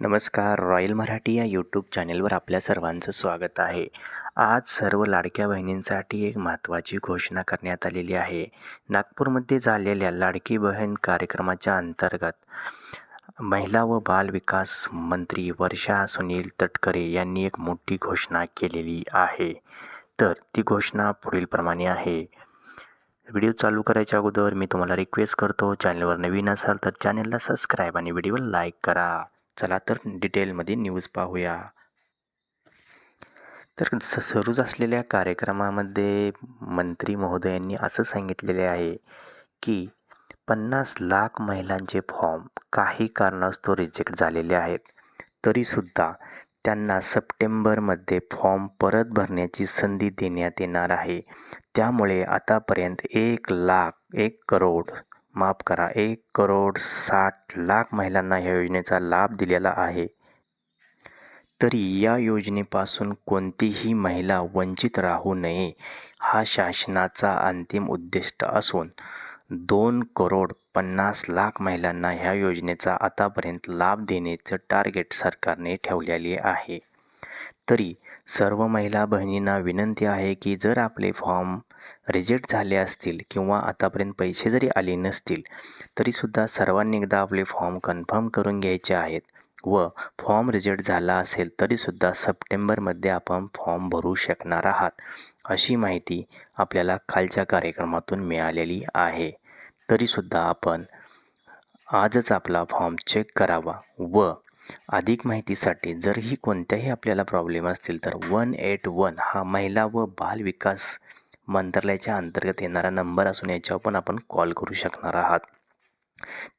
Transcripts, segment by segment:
नमस्कार रॉयल मराठी या यूट्यूब चॅनेलवर आपल्या सर्वांचं स्वागत आहे. आज सर्व लाडक्या बहिणींसाठी एक महत्त्वाची घोषणा करण्यात आलेली आहे. नागपूरमध्ये झालेल्या लाडकी बहीण कार्यक्रमाच्या अंतर्गत महिला व बाल विकास मंत्री वर्षा सुनील तटकरे यांनी एक मोठी घोषणा केलेली आहे. तर ती घोषणा पुढीलप्रमाणे आहे. व्हिडिओ चालू करायच्या अगोदर मी तुम्हाला रिक्वेस्ट करतो चॅनलवर नवीन असाल तर चॅनलला सबस्क्राईब आणि व्हिडिओला लाईक करा. चला तर डिटेलमध्ये न्यूज पाहूया. तर स सुरूच असलेल्या कार्यक्रमामध्ये मंत्री महोदयांनी असं सांगितलेले आहे की पन्नास लाख महिलांचे फॉर्म काही कारणास्तव रिजेक्ट झालेले आहेत. तरीसुद्धा त्यांना सप्टेंबरमध्ये फॉर्म परत भरण्याची संधी देण्यात येणार आहे. त्यामुळे आतापर्यंत एक लाख एक करोड माफ करा एक करोड साठ लाख महिलांना ह्या योजनेचा लाभ दिलेला आहे. तरी या योजनेपासून कोणतीही महिला वंचित राहू नये हा शासनाचा अंतिम उद्दिष्ट असून दोन करोड पन्नास लाख महिलांना ह्या योजनेचा आतापर्यंत लाभ देण्याचं टार्गेट सरकारने ठेवलेले आहे. तरी सर्व महिला बहिणींना विनंती आहे की जर आपले फॉर्म रिजेक्ट झाले असतील किंवा आतापर्यंत पैसे जरी आले नसतील तरीसुद्धा सर्वांनी एकदा आपले फॉर्म कन्फर्म करून घ्यायचे आहेत व फॉर्म रिजेक्ट झाला असेल तरीसुद्धा सप्टेंबरमध्ये आपण फॉर्म भरू शकणार आहात अशी माहिती आपल्याला खालच्या कार्यक्रमातून मिळालेली आहे. तरीसुद्धा आपण आजच आपला फॉर्म चेक करावा व अधिक माहितीसाठी जरही कोणत्याही आपल्याला प्रॉब्लेम असतील तर वन एट वन हा महिला व बाल विकास मंत्रालयाच्या अंतर्गत येणारा नंबर असून याच्यावर पण आपण कॉल करू शकणार आहात.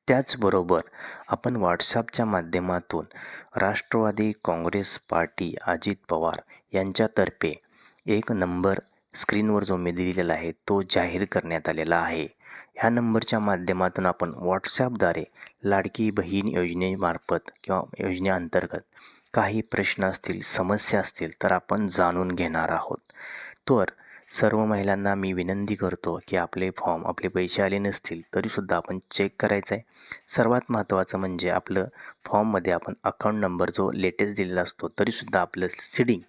त्याचबरोबर आपण व्हॉट्सअपच्या माध्यमातून राष्ट्रवादी काँग्रेस पार्टी अजित पवार यांच्यातर्फे एक नंबर स्क्रीनवर जो मी दिलेला आहे तो जाहीर करण्यात आलेला आहे. ह्या नंबरच्या माध्यमातून आपण व्हॉट्सॲपद्वारे लाडकी बहीण योजनेमार्फत किंवा योजनेअंतर्गत काही प्रश्न असतील समस्या असतील तर आपण जाणून घेणार आहोत. तर सर्व महिलांना मी विनंती करतो की आपले फॉर्म आपले पैसे आले नसतील तरीसुद्धा आपण चेक करायचं आहे सर्वात महत्त्वाचं म्हणजे आपलं फॉर्ममध्ये आपण अकाउंट नंबर जो लेटेस्ट दिलेला असतो तरीसुद्धा आपलं सिडिंग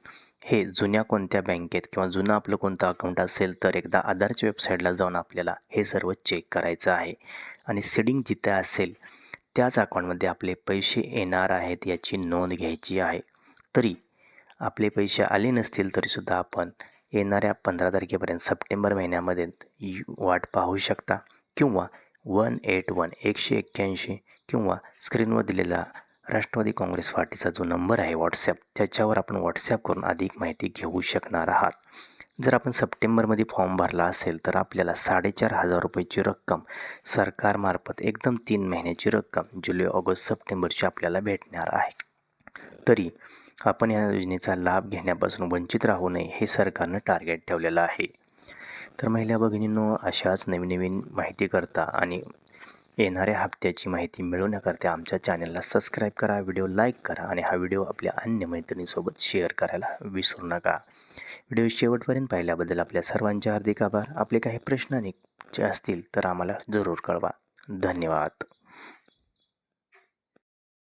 हे जुन्या कोणत्या बँकेत किंवा जुनं आपलं कोणतं अकाउंट असेल तर एकदा आधारच्या वेबसाईटला जाऊन आपल्याला हे सर्व चेक करायचं आहे. आणि सिडिंग जिथे असेल त्याच अकाउंटमध्ये आपले पैसे येणार आहेत याची नोंद घ्यायची आहे. तरी आपले पैसे आले नसतील तरीसुद्धा आपण येणाऱ्या पंधरा तारखेपर्यंत सप्टेंबर महिन्यामध्ये वाट पाहू शकता. किंवा वन एट वन एकशे एक्क्याऐंशी किंवा स्क्रीनवर दिलेला राष्ट्रवादी काँग्रेस पार्टीचा जो नंबर आहे व्हॉट्सॲप त्याच्यावर आपण व्हॉट्सॲप करून अधिक माहिती घेऊ शकणार आहात. जर आपण सप्टेंबरमध्ये फॉर्म भरला असेल तर आपल्याला साडेचार हजार रुपयाची रक्कम सरकारमार्फत एकदम तीन महिन्याची रक्कम जुलै ऑगस्ट सप्टेंबरची आपल्याला भेटणार आहे. तरी आपण या योजनेचा लाभ घेण्यापासून वंचित राहू नये हे सरकारनं टार्गेट ठेवलेलं आहे. तर महिला भगिनींनो अशाच नवीन नवीन माहिती करता आणि येणाऱ्या हप्त्याची माहिती मिळवण्याकरता आमच्या चॅनलला सबस्क्राईब करा व्हिडिओ लाईक करा आणि हा व्हिडिओ आपल्या अन्य मैत्रिणीसोबत शेअर करायला विसरू नका. व्हिडिओ शेवटपर्यंत पाहिल्याबद्दल आपल्या सर्वांचे हार्दिक आभार. आपले काही प्रश्न जे असतील तर आम्हाला जरूर कळवा. धन्यवाद.